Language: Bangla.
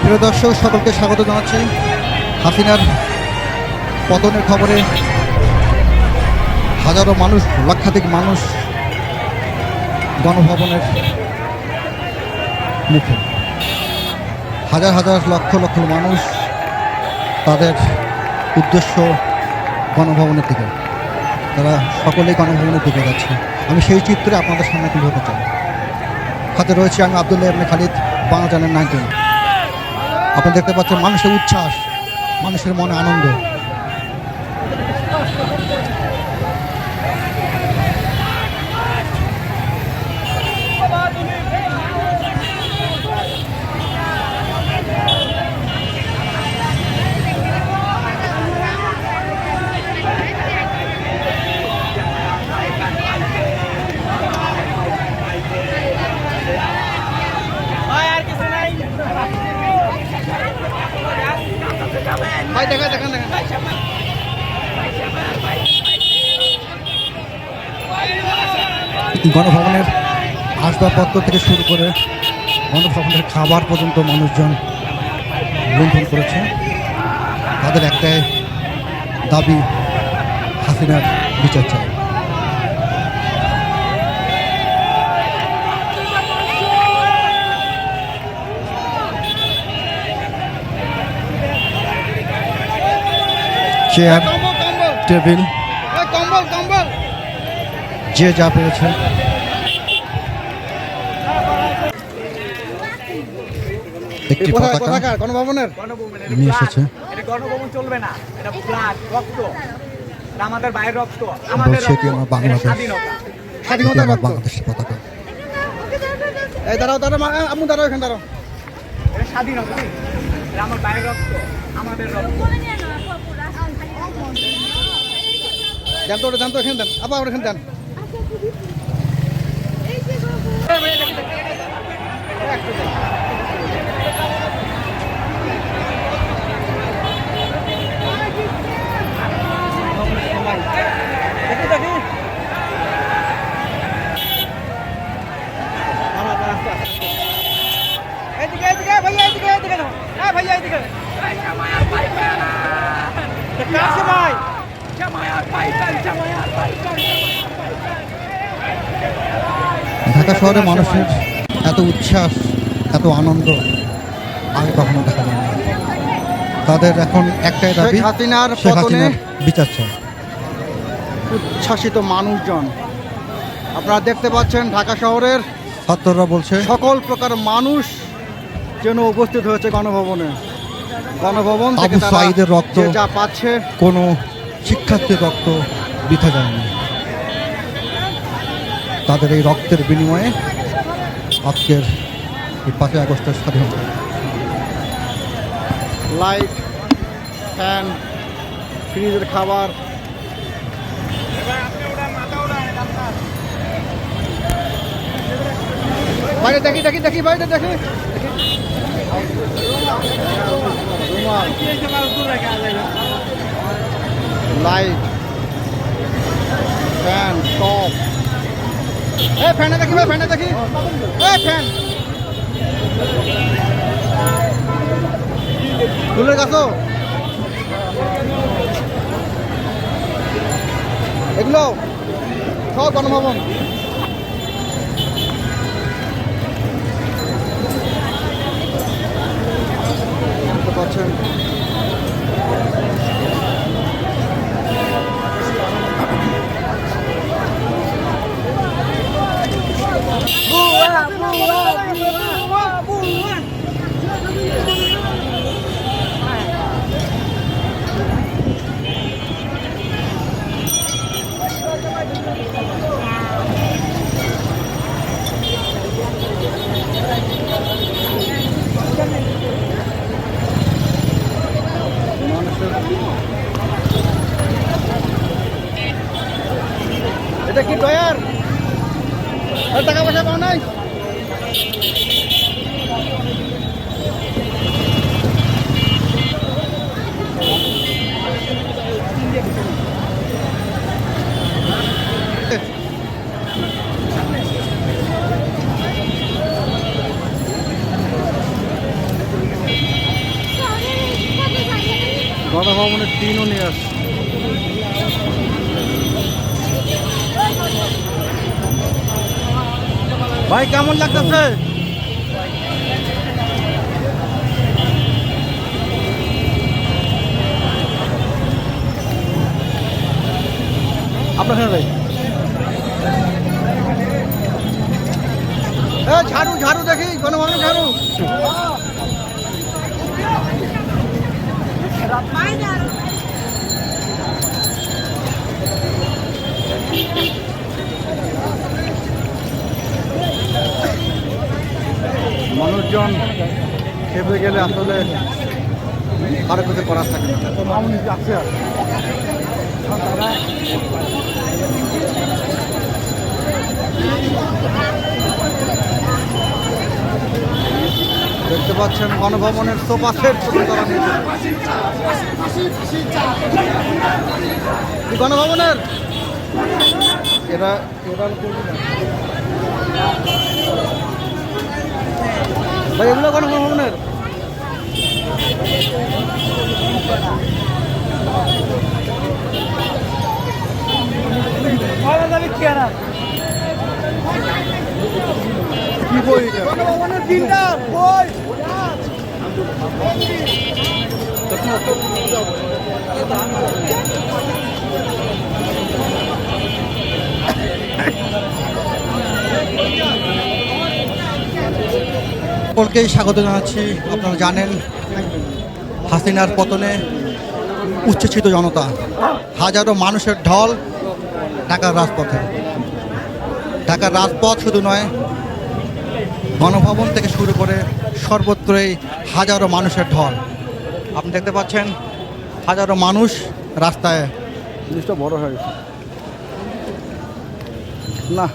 প্রিয় দর্শক, সকলকে স্বাগত জানাচ্ছি। হাসিনার পতনের খবরে হাজারো মানুষ, লক্ষাধিক মানুষ গণভবনের মুখে। হাজার হাজার, লক্ষ লক্ষ মানুষ তাদের উদ্দেশ্য গণভবনের দিকে। তারা সকলেই গণভবনের দিকে যাচ্ছে। আমি সেই চিত্রে আপনাদের সামনে তুলে ধরতে চাই। হাতে রয়েছে আমি আবদুল্লাহ ইবনে খালিদ বাংলা চ্যানেল নাইনটিন। আপনি দেখতে পাচ্ছেন মানুষের উচ্ছ্বাস মানুষের মনে আনন্দ। গণভবনের আসবাবপত্র থেকে শুরু করে গণভবনের খাবার পর্যন্ত মানুষজন লুণ্ঠন করেছে। তাদের একটাই দাবি হাসিনার বিচার চাই চেয়ার টেবিল কম্বল কম্বল যে যা পেরেছে। একটি পতাকা গণভবনের? নিয়ে এসেছে। এটা গণভবন চলবে না। এটা রক্ত। আমাদের বাইরের রক্ত। আমাদের বাংলাদেশ। স্বাধীনতা। স্বাধীনতা আমার রক্ত। বাংলাদেশের পতাকা। এই দাঁড়াও দাঁড়াও মা- আম্মু দাঁড়াও এখানে দাঁড়াও। এটা স্বাধীনতা। এটা আমার বাইরের রক্ত। আমাদের রক্ত। দেন তো ওটা দেন তো এখানে দেন। আবার ওটা এখানে দেন। দেখি দেখি দাঁড়া, দাঁড়া, আস্তে, আস্তে, ঢাকা শহরে মানুষের এত উচ্ছ্বাস এত আনন্দ আগে কখনো দেখা যায় তাদের এখন একটাই দাবি শেখ হাসিনার পতনে বিচার চাই। উচ্ছ্বাসিত মানুষজন। আপনারা দেখতে পাচ্ছেন ঢাকা শহরের ছাত্ররা বলছে সকল প্রকার মানুষ যেন উপস্থিত হয়েছে গণভবনে। গণভবন থেকে রক্ত। যা পাচ্ছে কোনো শিক্ষার্থীর রক্ত বৃথা যায়নি তাদের এই রক্তের বিনিময়ে আজকের এই পাঁচই আগস্টের স্বাধীনতা লাইট, ফ্যান, ফ্রিজের খাবার। বাইরে দেখি দেখি দেখি, বাইরে দেখি। Light, fan, top. এ ফ্যানে দেখি ভাই ফ্যানে দেখি। এ ফ্যান। ফুলের গাছও এগুলো সব গণভবন। এটা কি ডয়ার টাকা পয়সা পাও নাই? গণভবনের টিনও নিয়ে আসছে। ভাই কেমন লাগতেছে? আপনার ঝাড়ু ঝাড়ু দেখি গণভবনের ঝাড়ু? মানুষজন খেপে গেলে আসলে কারও কিছু করার থাকে না। তো মামুনি আছে আর দেখতে পাচ্ছেন গণভবনের সোফা সেট তৈরি নিয়েছে গণভবনের? এরা এরা ভাই এগুলো গণভবনের? বই। সকলকেই স্বাগত জানাচ্ছি। আপনারা জানেন হাসিনার পতনে উচ্ছ্বসিত জনতা হাজারো মানুষের ঢল ঢাকার রাজপথে। ঢাকার রাজপথ শুধু নয় গণভবন থেকে শুরু করে সর্বত্রই হাজারো মানুষের ঢল। আপনি দেখতে পাচ্ছেন, হাজারো মানুষ রাস্তায় জিনিসটা বড় হয়ে গেছে। না।